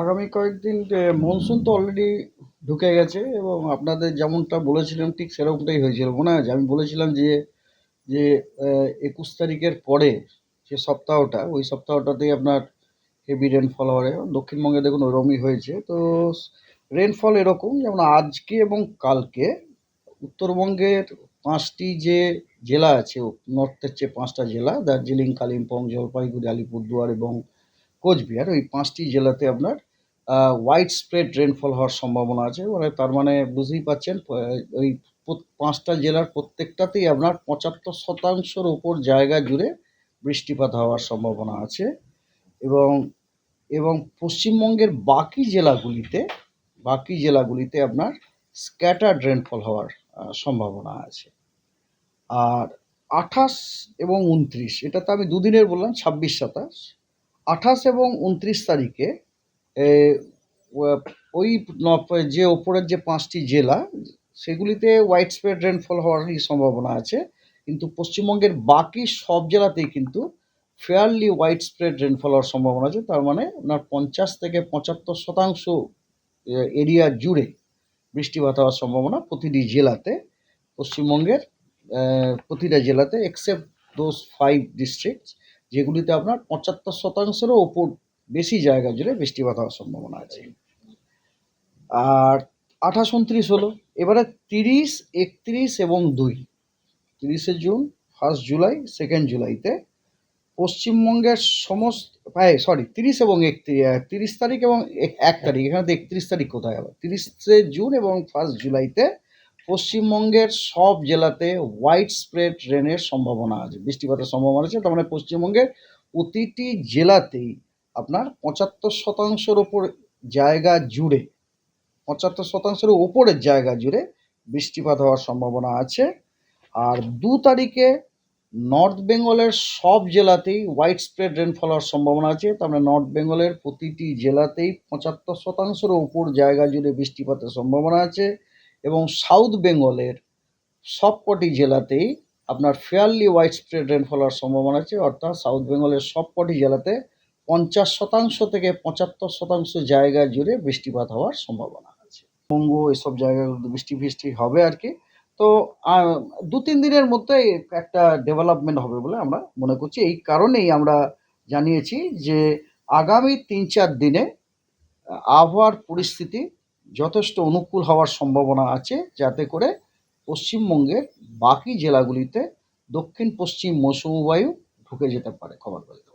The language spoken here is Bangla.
আগামী কয়েকদিন মনসুন তো অলরেডি ঢুকে গেছে এবং আপনাদের যেমনটা বলেছিলাম, ঠিক সেরকমটাই হয়েছিল। মনে আছে? আমি বলেছিলাম যে যে একুশ তারিখের পরে যে সপ্তাহটা, ওই সপ্তাহটাতেই আপনার হেভি রেনফল হবে। দক্ষিণবঙ্গে দেখুন ওরমই হয়েছে। তো রেনফল এরকম, যেমন আজকে এবং কালকে, উত্তরবঙ্গের পাঁচটি যে জেলা আছে নর্থের চেয়ে পাঁচটা জেলা, দার্জিলিং, কালিম্পং, জলপাইগুড়ি, আলিপুরদুয়ার এবং কোচবিহার, ওই পাঁচটি জেলাতে আপনার হোয়াইট স্প্রেড রেনফল হওয়ার সম্ভাবনা আছে। মানে তার মানে বুঝতেই পারছেন, প- ওই পাঁচটা জেলার প্রত্যেকটাতেই আপনার পঁচাত্তর শতাংশের ওপর জায়গা জুড়ে বৃষ্টিপাত হওয়ার সম্ভাবনা আছে। এবং এবং পশ্চিমবঙ্গের বাকি জেলাগুলিতে বাকি জেলাগুলিতে আপনার স্ক্যাটার্ড রেনফল হওয়ার সম্ভাবনা আছে। আর আঠাশ এবং উনত্রিশ এটা তো আমি দুদিনের বললাম, ছাব্বিশ সাতাশ। আঠাশ এবং উনত্রিশ তারিখে ওই যে ওপরের যে পাঁচটি জেলা, সেগুলিতে হোয়াইট স্প্রেড রেনফল হওয়ারই সম্ভাবনা আছে। কিন্তু পশ্চিমবঙ্গের বাকি সব জেলাতেই কিন্তু ফেয়ারলি হোয়াইট স্প্রেড রেনফল হওয়ার সম্ভাবনা আছে। তার মানে আপনার পঞ্চাশ থেকে পঁচাত্তর শতাংশ এরিয়া জুড়ে বৃষ্টিপাত হওয়ার সম্ভাবনা প্রতিটি জেলাতে, পশ্চিমবঙ্গের প্রতিটা জেলাতে এক্সেপ্ট দোজ ফাইভ ডিস্ট্রিক্ট যেগুলিতে আপনার পঁচাত্তর শতাংশেরও ওপর বেশি জায়গা জুড়ে বৃষ্টিপাত হওয়ার সম্ভাবনা আছে। আর আঠাশ উনত্রিশ হলো, এবারে তিরিশ, একত্রিশ এবং দুই। তিরিশে জুন ফার্স্ট জুলাই সেকেন্ড জুলাইতে পশ্চিমবঙ্গের সমস্ত হ্যাঁ সরি তিরিশ এবং একত্রিশ তিরিশ তারিখ এবং এক- তারিখ, এখানে একত্রিশ তারিখ কোথায় হবে তিরিশে জুন এবং ফার্স্ট জুলাইতে পশ্চিমবঙ্গের সব জেলাতে হোয়াইট স্প্রেড রেনের সম্ভাবনা আছে। বৃষ্টিপাতের সম্ভাবনা আছে, তার মানে পশ্চিমবঙ্গের প্রতিটি জেলাতেই আপনার পঁচাত্তর শতাংশের ওপর জায়গা জুড়ে, পঁচাত্তর শতাংশের ওপরের জায়গা জুড়ে বৃষ্টিপাত হওয়ার সম্ভাবনা আছে। আর দু তারিখে নর্থ বেঙ্গলের সব জেলাতেই হোয়াইট স্প্রেড রেনফল হওয়ার সম্ভাবনা আছে, তার মানে নর্থ বেঙ্গলের প্রতিটি জেলাতেই পঁচাত্তর শতাংশের ওপর জায়গা জুড়ে বৃষ্টিপাতের সম্ভাবনা আছে। এবং সাউথ বেঙ্গলের সবকটি জেলাতেই আপনার ফেয়ারলি ওয়াইড স্প্রেড রেনফল হওয়ার সম্ভাবনা আছে, অর্থাৎ সাউথ বেঙ্গলের সবকটি জেলাতে পঞ্চাশ শতাংশ থেকে পঁচাত্তর শতাংশ জায়গা জুড়ে বৃষ্টিপাত হওয়ার সম্ভাবনা আছে। বঙ্গ, এসব জায়গাগুলোতে বৃষ্টি ফিষ্টি হবে আর কি। তো দু তিন দিনের মধ্যে একটা ডেভেলপমেন্ট হবে বলে আমরা মনে করছি। এই কারণেই আমরা জানিয়েছি যে আগামী তিন চার দিনে আবহাওয়ার পরিস্থিতি যথেষ্ট অনুকূল হওয়ার সম্ভাবনা আছে যাতে করে পশ্চিমবঙ্গের বাকি জেলাগুলিতে দক্ষিণ পশ্চিম মৌসুমি বায়ু ঢুকে যেতে পারে খবর পেলে